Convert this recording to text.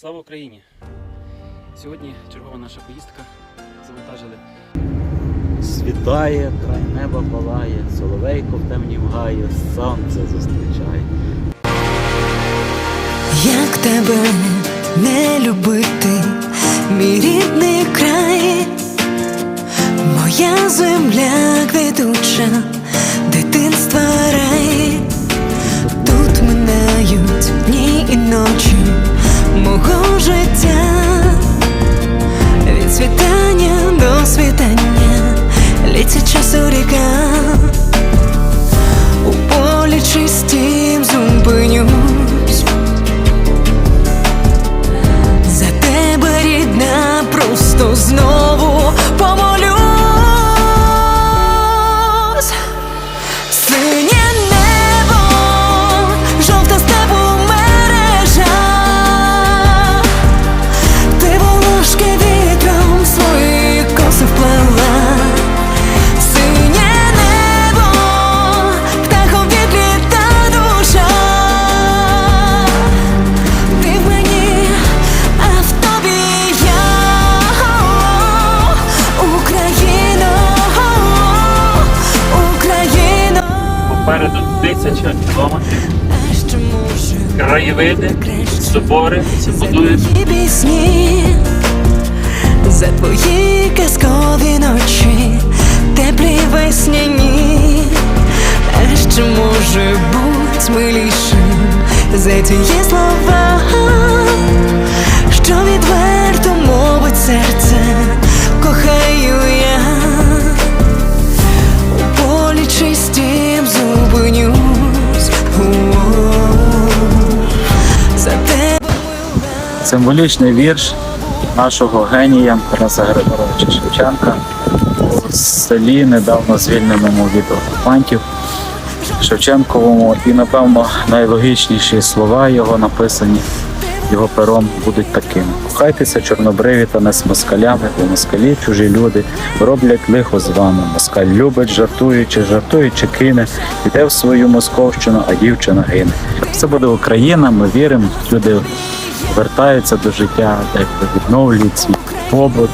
Слава Україні! Сьогодні чергова наша поїздка. Завантажили. Світає, край неба палає, соловейко в темнім гає, сонце зустрічає. Як тебе не любити, мій рідний край, моя земля квітуча, дитинства рай, життя, від світання до світання, літься часу ріка, у полі чистім зупинюсь. За тебе рідна, просто знову Попереду тисяча кілометрів. Краєвиди, собори, будують. пісні, за твої казкові ночі, теплі весняні, а що може бути милішим за ті слова, Символічний вірш нашого генія Тараса Григоровича Шевченка у селі, недавно звільненому від окупантів Шевченковому. І, напевно, найлогічніші слова його написані його пером будуть такими: Кохайтеся, чорнобриві та не з москалями, бо москалі чужі люди роблять лихо з вами. Москаль любить, жартуючи, жартуючи, кине, іде в свою московщину, а дівчина гине. Це буде Україна, ми віримо, люди вертаються до життя, де відновлюють свій побут,